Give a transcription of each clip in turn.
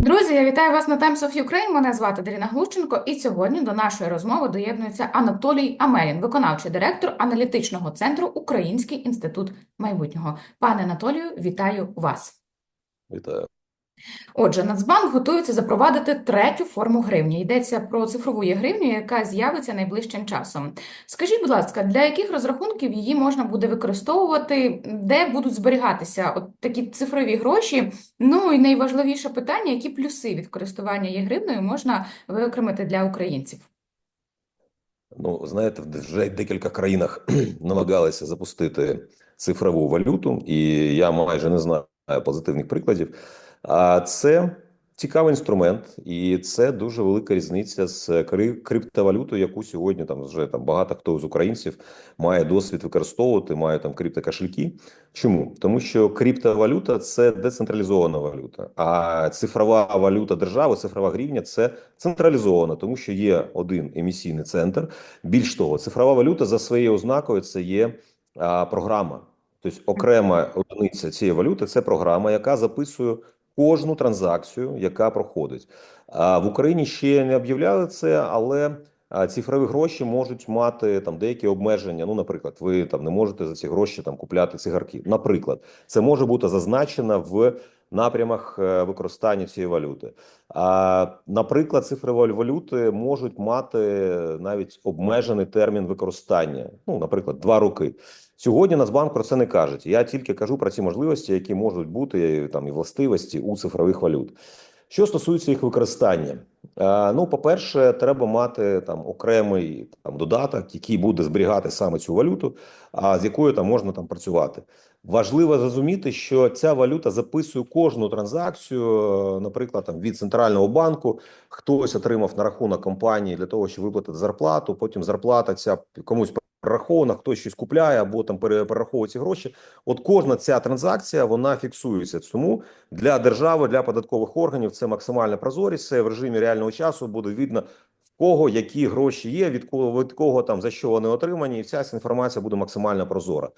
Друзі, я вітаю вас на Times of Ukraine. Мене звати Даріна Глушченко, і сьогодні до нашої розмови доєднується Анатолій Амелін, виконавчий директор аналітичного центру Український інститут майбутнього. Пане Анатолію, вітаю вас. Вітаю. Отже, Нацбанк готується запровадити третю форму гривні. Йдеться про цифрову є-гривню, яка з'явиться найближчим часом. Скажіть, будь ласка, для яких розрахунків її можна буде використовувати, де будуть зберігатися от такі цифрові гроші? Ну і найважливіше питання, які плюси від користування є-гривнею можна виокремити для українців? Ну, знаєте, вже в декілька країнах намагалися запустити цифрову валюту, і я майже не знаю позитивних прикладів. А це цікавий інструмент, і це дуже велика різниця з криптовалютою, яку сьогодні там вже там багато хто з українців має досвід використовувати, має там криптокошельки. Чому? Тому що криптовалюта це децентралізована валюта, а цифрова валюта держави, цифрова гривня це централізована, тому що є один емісійний центр. Більш того, цифрова валюта за своєю ознакою це є а, програма. Тобто окрема одиниця цієї валюти це програма, яка записує кожну транзакцію, яка проходить. В Україні ще не об'являли це, але цифрові гроші можуть мати там деякі обмеження. Ну, наприклад, ви там не можете за ці гроші там купляти цигарки. Наприклад, це може бути зазначено в напрямах е, використання цієї валюти. А наприклад, цифрові валюти можуть мати навіть обмежений термін використання. Ну, наприклад, два роки. Сьогодні Нацбанк про це не каже. Я тільки кажу про ці можливості, які можуть бути там і властивості у цифрових валют. Що стосується їх використання, е, ну, по-перше, треба мати там окремий там додаток, який буде зберігати саме цю валюту, а з якою там можна там працювати. Важливо зрозуміти, що ця валюта записує кожну транзакцію, е, наприклад, там від центрального банку хтось отримав на рахунок компанії для того, щоб виплатити зарплату. Потім зарплата ця комусь перерахована, хтось щось купляє або там пере- перераховує ці гроші. От кожна ця транзакція вона фіксується. Тому для держави, для податкових органів це максимальна прозорість. Це в режимі реального часу буде видно. в Кого які гроші є, від кого від кого там за що вони отримані, і вся ця інформація буде максимально прозора.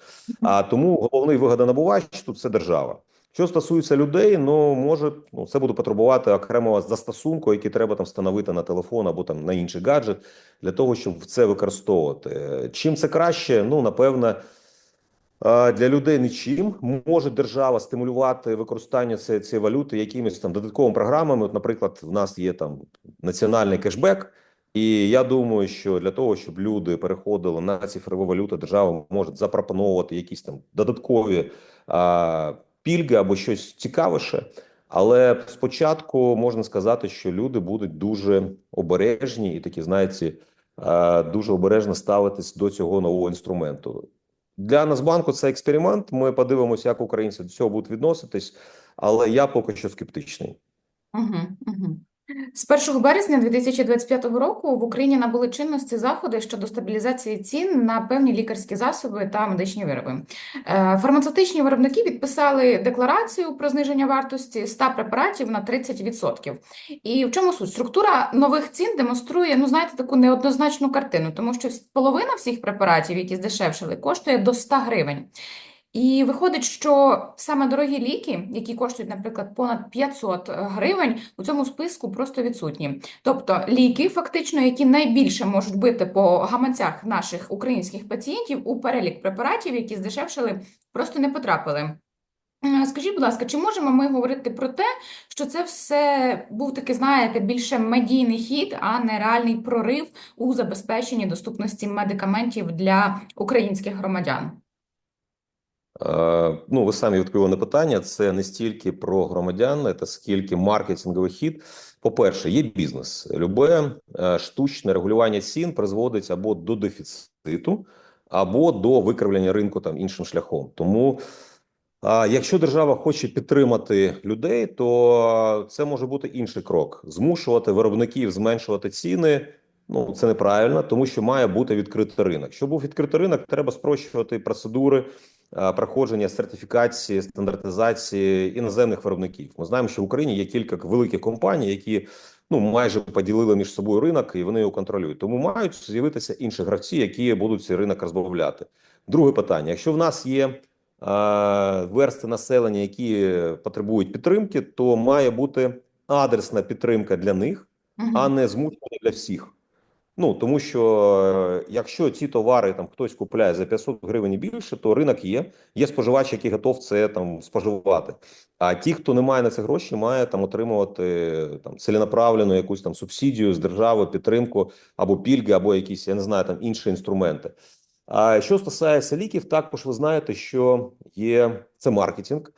А тому головний вигодонабувач тут це держава. Що стосується людей, ну може ну це буде потребувати окремого застосунку, який треба там встановити на телефон або там на інший гаджет для того, щоб це використовувати. Чим це краще? Ну напевне. Для людей нічим може держава стимулювати використання цієї, цієї валюти якимись там додатковими програмами. От, наприклад, в нас є там національний кешбек, і я думаю, що для того, щоб люди переходили на цифрову валюту, держава може запропонувати якісь там додаткові а, пільги або щось цікавіше. Але спочатку можна сказати, що люди будуть дуже обережні і такі, знаєте, дуже обережно ставитись до цього нового інструменту. Для Нацбанку це експеримент. Ми подивимося, як українці до цього будуть відноситись, але я поки що скептичний. Угу, угу. З 1 березня 2025 року в Україні набули чинності заходи щодо стабілізації цін на певні лікарські засоби та медичні вироби. Е, Фармацевтичні виробники підписали декларацію про зниження вартості 100 препаратів на 30%. І в чому суть? Структура нових цін демонструє, ну знаєте, таку неоднозначну картину, тому що половина всіх препаратів, які здешевшили, коштує до 100 гривень. І виходить, що саме дорогі ліки, які коштують, наприклад, понад 500 гривень, у цьому списку просто відсутні. Тобто ліки, фактично, які найбільше можуть бити по гаманцях наших українських пацієнтів у перелік препаратів, які здешевшили, просто не потрапили. Скажіть, будь ласка, чи можемо ми говорити про те, що це все був такий, знаєте, більше медійний хід, а не реальний прорив у забезпеченні доступності медикаментів для українських громадян? Е, Ну, ви самі відповіли на питання. Це не стільки про громадян, це скільки маркетинговий хід. По-перше, є бізнес. Любе е, штучне регулювання цін призводить або до дефіциту, або до викривлення ринку там іншим шляхом. Тому, якщо держава хоче підтримати людей, то це може бути інший крок: змушувати виробників зменшувати ціни. Ну, це неправильно, тому що має бути відкритий ринок. Щоб був відкритий ринок, треба спрощувати процедури проходження сертифікації, стандартизації іноземних виробників. Ми знаємо, що в Україні є кілька великих компаній, які ну майже поділили між собою ринок, і вони його контролюють. Тому мають з'явитися інші гравці, які будуть цей ринок розбавляти. Друге питання: якщо в нас є е, версти населення, які потребують підтримки, то має бути адресна підтримка для них, Мгм. а не змушення для всіх. Ну тому що е, якщо ці товари там хтось купляє за 500 гривень і більше, то ринок є. Є споживач, який готов це там споживати. А ті, хто не має на це гроші, має там отримувати там ціленаправлену якусь там субсидію з держави, підтримку або пільги, або якісь я не знаю там інші інструменти. А що стосується ліків, також ви знаєте, що є це маркетинг.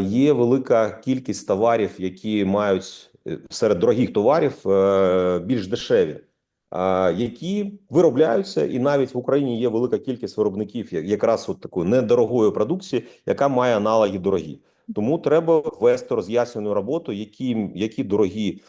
Є велика кількість товарів, які мають е, серед дорогих товарів е, більш дешеві, які виробляються, і навіть в Україні є велика кількість виробників якраз от такої недорогої продукції, яка має аналоги дорогі. Тому треба вести роз'яснену роботу, які, які дорогі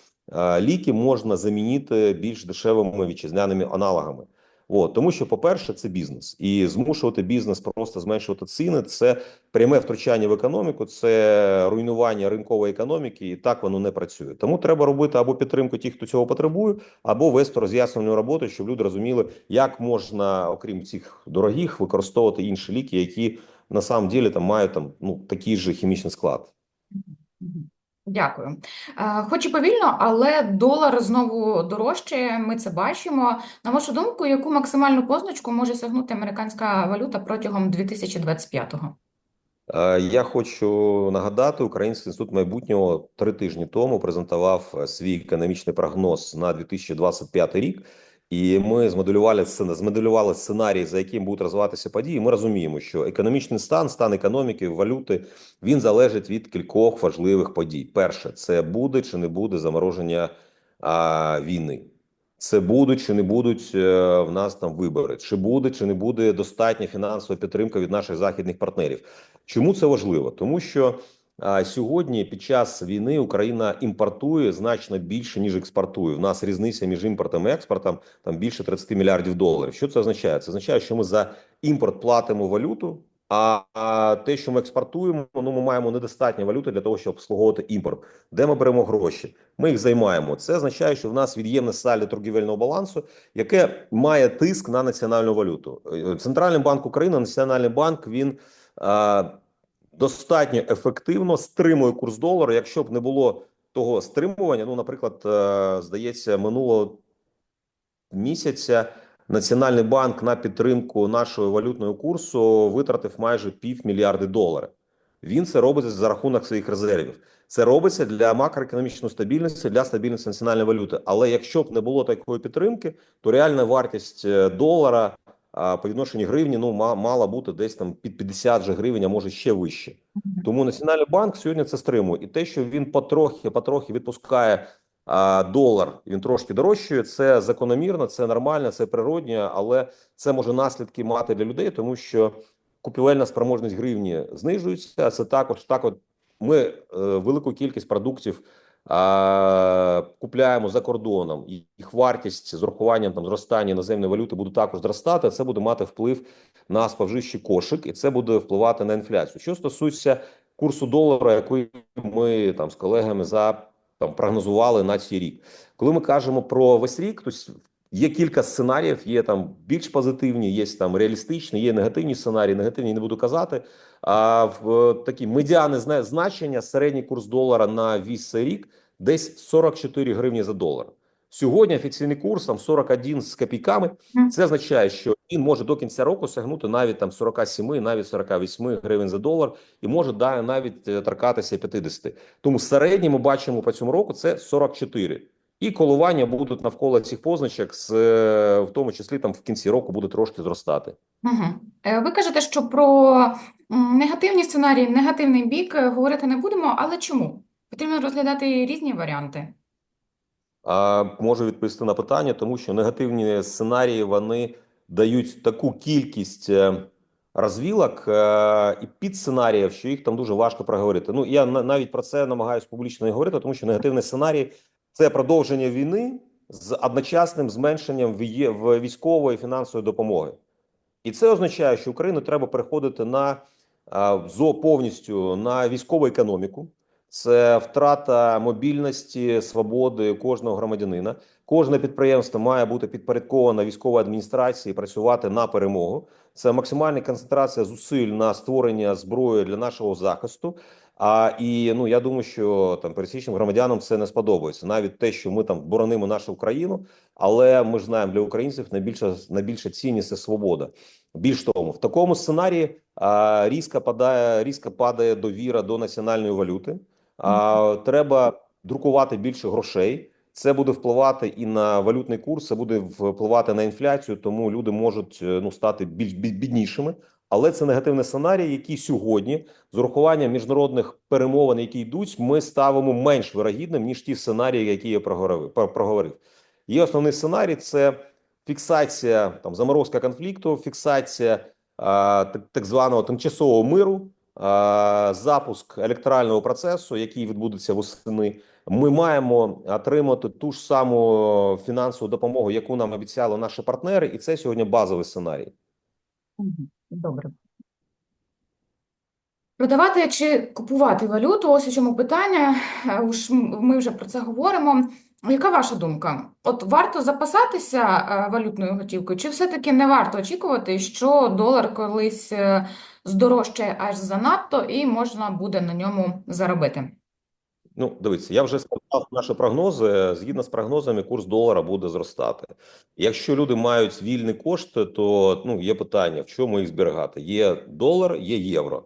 ліки можна замінити більш дешевими вітчизняними аналогами. От, тому що, по-перше, це бізнес, і змушувати бізнес просто зменшувати ціни це пряме втручання в економіку, це руйнування ринкової економіки, і так воно не працює. Тому треба робити або підтримку тих, хто цього потребує, або вести роз'яснювальну роботу, щоб люди розуміли, як можна, окрім цих дорогих, використовувати інші ліки, які на самом ділі там мають там ну такий же хімічний склад. Дякую. Е, Хоч і повільно, але долар знову дорожчає, ми це бачимо. На вашу думку, яку максимальну позначку може сягнути американська валюта протягом 2025-го? Е, Я хочу нагадати, Український інститут майбутнього три тижні тому презентував е, свій економічний прогноз на 2025 рік. І ми змоделювали змоделювали сценарій, за яким будуть розвиватися події. Ми розуміємо, що економічний стан, стан економіки, валюти він залежить від кількох важливих подій. Перше, це буде чи не буде замороження а, війни. Це будуть чи не будуть е, в нас там вибори, чи буде чи не буде достатня фінансова підтримка від наших західних партнерів. Чому це важливо? Тому що сьогодні під час війни Україна імпортує значно більше ніж експортує. В нас різниця між імпортом і експортом там більше 30 мільярдів доларів. Що це означає? Це означає, що ми за імпорт платимо валюту. А, те, що ми експортуємо, ну ми маємо недостатньо валюти для того, щоб обслуговувати імпорт. Де ми беремо гроші? Ми їх займаємо. Це означає, що в нас від'ємне сальдо торгівельного балансу, яке має тиск на національну валюту. Е, Центральний банк України, Національний банк, він достатньо ефективно стримує курс долара. Якщо б не було того стримування, ну, наприклад, е, здається, минулого місяця Національний банк на підтримку нашого валютного курсу витратив майже півмільярди доларів. Він це робить за рахунок своїх резервів. Це робиться для макроекономічної стабільності, для стабільності національної валюти. Але якщо б не було такої підтримки, то реальна вартість е, долара по відношенню гривні ну ма- мала бути десь там під 50 же гривень, а може ще вище. Тому Національний банк сьогодні це стримує. І те, що він потрохи, потрохи відпускає а, долар, він трошки дорожчає, це закономірно, це нормально, це природньо, але це може наслідки мати для людей, тому що купівельна спроможність гривні знижується. а Це також так. От ми е, велику кількість продуктів купляємо за кордоном, і їх вартість з урахуванням там зростання іноземної валюти буде також зростати. Це буде мати вплив на споживчий кошик, і це буде впливати на інфляцію. Що стосується курсу долара, який ми там з колегами за там прогнозували на цей рік. Коли ми кажемо про весь рік, то є кілька сценаріїв, є там більш позитивні, є там реалістичні, є негативні сценарії. Негативні не буду казати. А в е, такі медіани значення середній курс долара на весь рік десь 44 гривні за долар. Сьогодні офіційний курс там 41 з копійками. Це означає, що він може до кінця року сягнути навіть там 47, навіть 48 гривень за долар, і може да, навіть е, торкатися 50. Тому середній ми бачимо по цьому року це 44. І коливання будуть навколо цих позначок, з, е, в тому числі там в кінці року буде трошки зростати. Угу. Ви кажете, що про негативні сценарії, негативний бік е, говорити не будемо, але чому? Потрібно розглядати різні варіанти. А можу відповісти на питання, тому що негативні сценарії вони дають таку кількість розвілок і підсценаріїв, що їх там дуже важко проговорити. Ну я навіть про це намагаюся публічно не говорити, тому що негативний сценарій це продовження війни з одночасним зменшенням військової фінансової допомоги. І це означає, що Україну треба переходити на зо повністю на військову економіку. Це втрата мобільності, свободи кожного громадянина. Кожне підприємство має бути підпорядковане військовій адміністрації, працювати на перемогу. Це максимальна концентрація зусиль на створення зброї для нашого захисту. А і ну я думаю, що там пересічним громадянам це не сподобається. Навіть те, що ми там боронимо нашу Україну, але ми ж знаємо, для українців найбільша найбільша цінність це свобода. Більш того, в такому сценарії а, різко падає різко падає довіра до національної валюти. А, треба друкувати більше грошей. Це буде впливати і на валютний курс, це буде впливати на інфляцію, тому люди можуть е, ну стати більш біднішими. Але це негативний сценарій, який сьогодні, з урахуванням міжнародних перемовин, які йдуть, ми ставимо менш вирогідним ніж ті сценарії, які я проговорив. Є основний сценарій: це фіксація там заморозка конфлікту, фіксація а, так, званого тимчасового миру, а, запуск електорального процесу, який відбудеться восени. Ми маємо отримати ту ж саму фінансову допомогу, яку нам обіцяли наші партнери, і це сьогодні базовий сценарій. Добре. Продавати чи купувати валюту? Ось у чому питання. Е, Уж ми вже про це говоримо. Яка ваша думка? От варто запасатися е, валютною готівкою, чи все-таки не варто очікувати, що долар колись е, здорожчає аж занадто і можна буде на ньому заробити? Ну, дивіться, я вже сказав наші прогнози. Згідно з прогнозами, курс долара буде зростати. Якщо люди мають вільні кошти, то ну є питання, в чому їх зберігати. Є долар, є євро.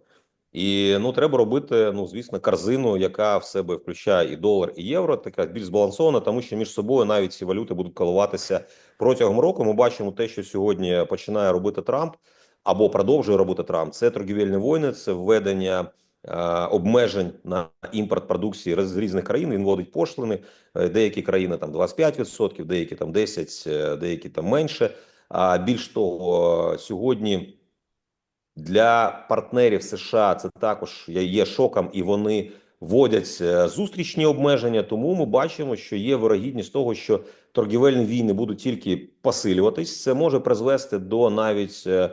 І ну треба робити, ну звісно, корзину, яка в себе включає і долар, і євро, така більш збалансована, тому що між собою навіть ці валюти будуть коливатися протягом року. Ми бачимо те, що сьогодні починає робити Трамп або продовжує робити Трамп. Це торгівельні війни, це введення е, обмежень на імпорт продукції з різних країн. Він вводить пошлини. Е, Деякі країни там 25%, деякі там 10%, е, деякі там менше. А більш того, сьогодні для партнерів США це також є- шоком, і вони вводять е, зустрічні обмеження. Тому ми бачимо, що є вирогідність того, що торгівельні війни будуть тільки посилюватись. Це може призвести до навіть е,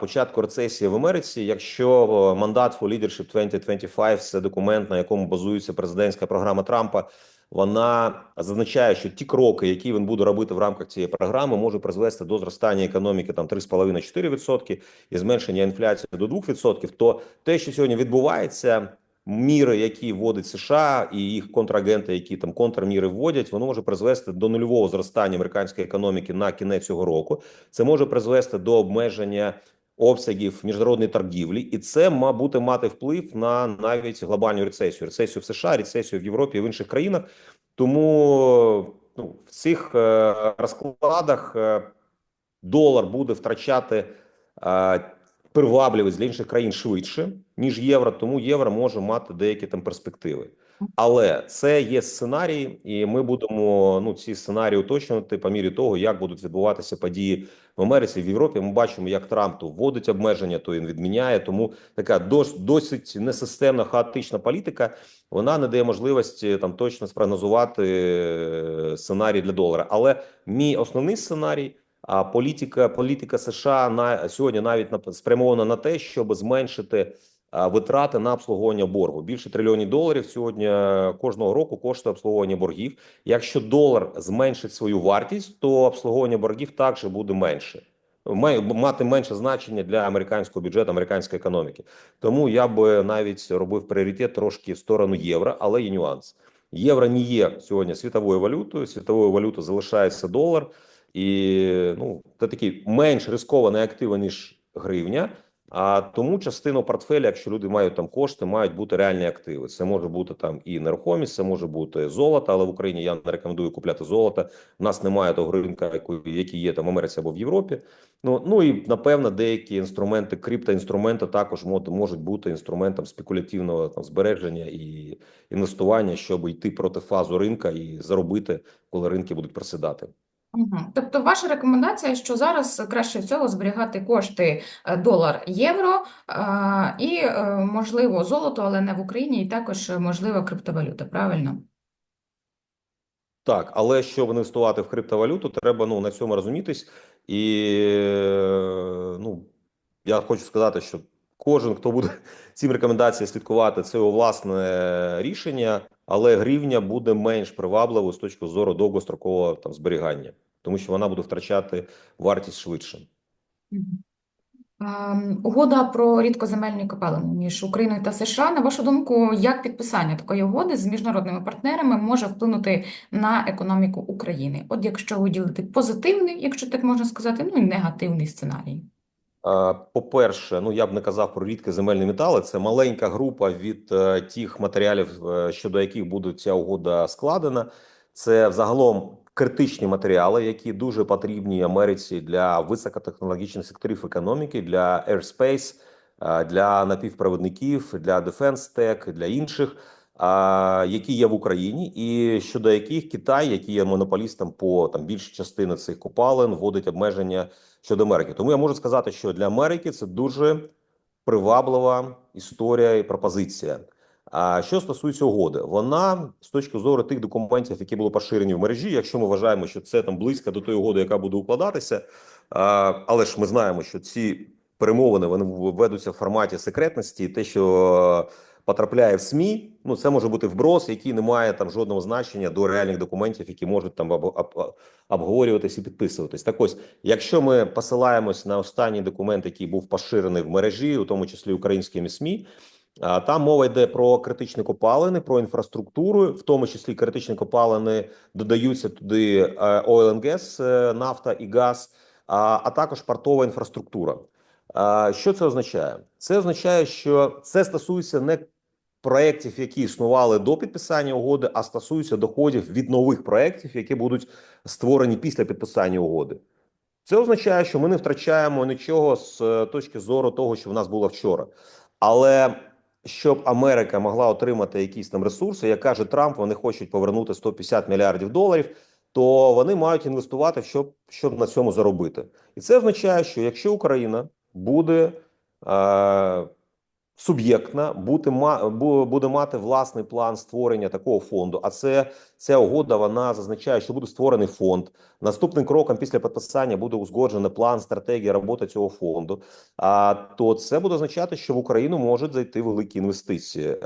початку рецесії в Америці. Якщо мандат for Leadership 2025 – це документ, на якому базується президентська програма Трампа. Вона зазначає, що ті кроки, які він буде робити в рамках цієї програми, можуть призвести до зростання економіки там 3,5-4% і зменшення інфляції до 2%, то те, що сьогодні відбувається, міри, які вводить США і їх контрагенти, які там контрміри вводять, воно може призвести до нульового зростання американської економіки на кінець цього року. Це може призвести до обмеження обсягів міжнародної торгівлі, і це має мати вплив на навіть глобальну рецесію, рецесію в США, рецесію в Європі і в інших країнах. Тому ну, в цих е, розкладах е, долар буде втрачати е, привабливість для інших країн швидше, ніж євро, тому євро може мати деякі там перспективи. Але це є сценарій, і ми будемо ну ці сценарії уточнювати по мірі того, як будуть відбуватися події в Америці, в Європі. Ми бачимо, як Трамп то вводить обмеження, то він відміняє. Тому така досить несистемна хаотична політика. Вона не дає можливості там точно спрогнозувати е, сценарій для долара. Але мій основний сценарій. А політика політика США на сьогодні навіть на спрямована на те, щоб зменшити витрати на обслуговування боргу. Більше трильйонів доларів сьогодні е, кожного року коштує обслуговування боргів. Якщо долар зменшить свою вартість, то обслуговування боргів також буде менше. Має мати менше значення для американського бюджету, американської економіки. Тому я би навіть робив пріоритет трошки в сторону євро, але є нюанс. Євро не є сьогодні світовою валютою. Світовою валютою залишається долар, і ну це такий менш рискований актив, ніж гривня. А тому частину портфеля, якщо люди мають там кошти, мають бути реальні активи. Це може бути там і нерухомість, це може бути золото, але в Україні я не рекомендую купляти золото. У нас немає того ринка, який є там в Америці або в Європі. Ну ну і напевно деякі інструменти, криптоінструменти також мож- можуть бути інструментом спекулятивного там збереження і інвестування, щоб йти проти фазу ринка і заробити, коли ринки будуть просідати. Тобто ваша рекомендація, що зараз краще всього зберігати кошти е, долар-євро е, і, е, можливо, золото, але не в Україні, і також, можливо, криптовалюта, правильно? Так, але щоб інвестувати в криптовалюту, треба ну на цьому розумітись. І ну я хочу сказати, що кожен, хто буде цим рекомендаціям слідкувати, це його власне рішення, але гривня буде менш привабливою з точки зору довгострокового там зберігання, тому що вона буде втрачати вартість швидше. Ем, Угода про рідкоземельні копалини між Україною та США. На вашу думку, як підписання такої угоди з міжнародними партнерами може вплинути на економіку України? От якщо виділити позитивний, якщо так можна сказати, ну і негативний сценарій. Е, По-перше, ну я б не казав про рідкі земельні метали. Це маленька група від е, тих матеріалів, е, щодо яких буде ця угода складена. Це взагалом критичні матеріали, які дуже потрібні Америці для високотехнологічних секторів економіки, для airspace, для напівпровідників, для defense tech, для інших, які є в Україні, і щодо яких Китай, який є монополістом по там більшій частини цих копалин, вводить обмеження щодо Америки. Тому я можу сказати, що для Америки це дуже приваблива історія і пропозиція. А що стосується угоди, вона з точки зору тих документів, які були поширені в мережі, якщо ми вважаємо, що це там близько до тої угоди, яка буде укладатися, а, але ж ми знаємо, що ці перемовини вони ведуться в форматі секретності, те, що потрапляє в СМІ, ну це може бути вброс, який не має там жодного значення до реальних документів, які можуть там об, об, обговорюватись і підписуватись. Так ось, якщо ми посилаємось на останній документ, який був поширений в мережі, у тому числі українськими СМІ. Там мова йде про критичні копалини, про інфраструктуру, в тому числі критичні копалини додаються туди е, gas, е, нафта і газ, а також портова інфраструктура. Що це означає? Це означає, що це стосується не проєктів, які існували до підписання угоди, а стосується доходів від нових проєктів, які будуть створені після підписання угоди. Це означає, що ми не втрачаємо нічого з е, точки зору того, що в нас було вчора. Але щоб Америка могла отримати якісь там ресурси, як каже Трамп, вони хочуть повернути 150 мільярдів доларів, то вони мають інвестувати, щоб, щоб на цьому заробити. І це означає, що якщо Україна буде е, суб'єктна, бути буде мати власний план створення такого фонду, а це ця угода вона зазначає, що буде створений фонд. Наступним кроком після підписання буде узгоджений план, стратегія роботи цього фонду. А то це буде означати, що в Україну можуть зайти великі інвестиції.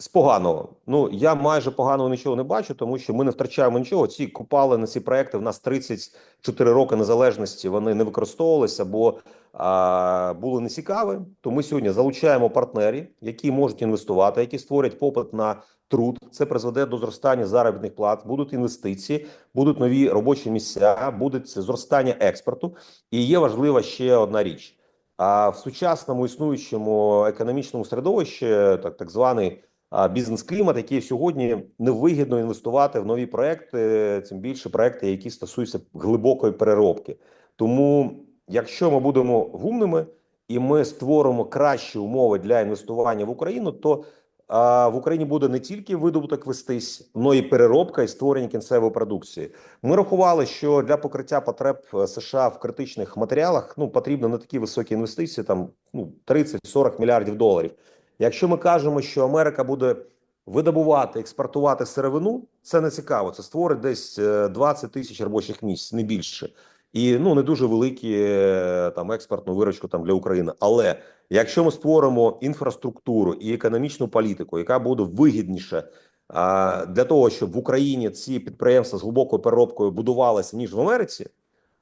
З поганого, ну я майже поганого нічого не бачу, тому що ми не втрачаємо нічого. Ці купали на ці проекти. В нас 34 роки незалежності. Вони не використовувалися, бо а, були нецікаві. То ми сьогодні залучаємо партнерів, які можуть інвестувати, які створять попит на труд. Це призведе до зростання заробітних плат, будуть інвестиції, будуть нові робочі місця, буде зростання експорту. І є важлива ще одна річ. А в сучасному існуючому економічному середовищі, так, так званий бізнес-клімат, який сьогодні невигідно інвестувати в нові проекти, тим більше проекти, які стосуються глибокої переробки. Тому, якщо ми будемо вумними і ми створимо кращі умови для інвестування в Україну, то а, в Україні буде не тільки видобуток вестись, але і переробка і створення кінцевої продукції. Ми рахували, що для покриття потреб е, США в критичних матеріалах ну потрібно не такі високі інвестиції, там ну 30-40 мільярдів доларів. Якщо ми кажемо, що Америка буде видобувати, експортувати сировину, це не цікаво. Це створить десь е, 20 тисяч робочих місць, не більше. І ну не дуже великі е, там експортну виручку там для України. Але якщо ми створимо інфраструктуру і економічну політику, яка буде вигідніше а, для того, щоб в Україні ці підприємства з глибокою переробкою будувалися ніж в Америці,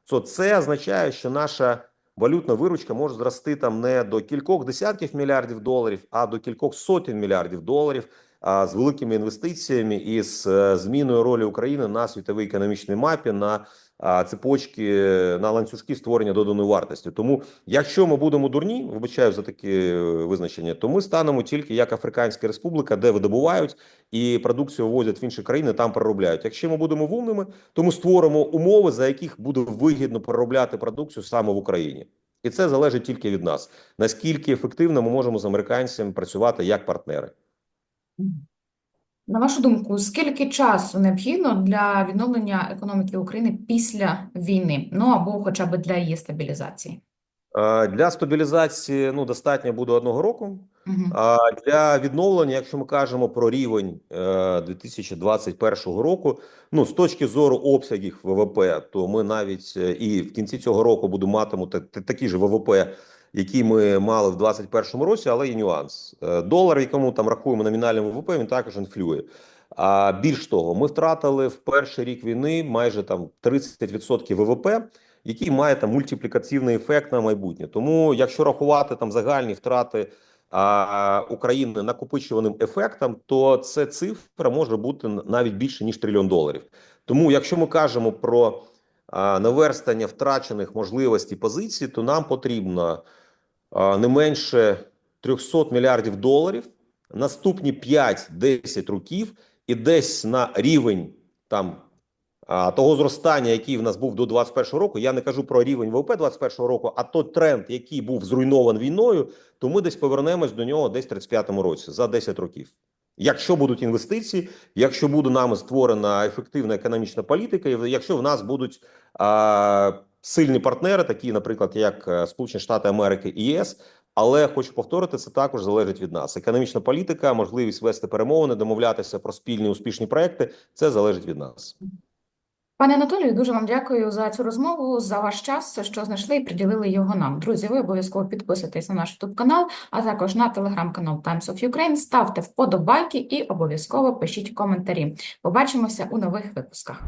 то це означає, що наша валютна виручка може зрости там не до кількох десятків мільярдів доларів, а до кількох сотень мільярдів доларів. А з великими інвестиціями і з е, зміною ролі України на світовій економічній мапі на цепочки на ланцюжки створення доданої вартості. Тому, якщо ми будемо дурні, вибачаю за таке е, визначення, то ми станемо тільки як Африканська Республіка, де видобувають і продукцію ввозять в інші країни, там переробляють. Якщо ми будемо вумними, то ми створимо умови, за яких буде вигідно переробляти продукцію саме в Україні. І це залежить тільки від нас. Наскільки ефективно ми можемо з американцями працювати як партнери. На вашу думку, скільки часу необхідно для відновлення економіки України після війни? Ну або хоча б для її стабілізації? Е, Для стабілізації ну достатньо буде одного року. А для відновлення, якщо ми кажемо про рівень е, 2021 року, ну з точки зору обсягів ВВП, то ми навіть е, і в кінці цього року будемо матимути такі ж ВВП, які ми мали в 2021 році, але є нюанс. Е, Долар, якому там рахуємо номінальним ВВП, він також інфлює. А більш того, ми втратили в перший рік війни майже там 30% ВВП який має там мультиплікаційний ефект на майбутнє. Тому, якщо рахувати там загальні втрати а, України накопичуваним ефектом, то це цифра може бути навіть більше ніж трильйон доларів. Тому, якщо ми кажемо про а, наверстання втрачених можливостей позицій, то нам потрібно не менше 300 мільярдів доларів наступні 5-10 років і десь на рівень там того зростання, який в нас був до 21 року. Я не кажу про рівень ВВП 21 року, а той тренд, який був зруйнований війною, то ми десь повернемось до нього десь в 35-му році за 10 років. Якщо будуть інвестиції, якщо буде нами створена ефективна економічна політика, і якщо в нас будуть а, сильні партнери, такі, наприклад, як е, Сполучені Штати Америки і ЄС. Але хочу повторити, це також залежить від нас. Економічна політика, можливість вести перемовини, домовлятися про спільні успішні проекти. Це залежить від нас. Пане Анатолію, дуже вам дякую за цю розмову, за ваш час, що знайшли і приділили його нам. Друзі, ви обов'язково підписуйтесь на наш YouTube канал, а також на телеграм-канал Times of Ukraine. Ставте вподобайки і обов'язково пишіть коментарі. Побачимося у нових випусках.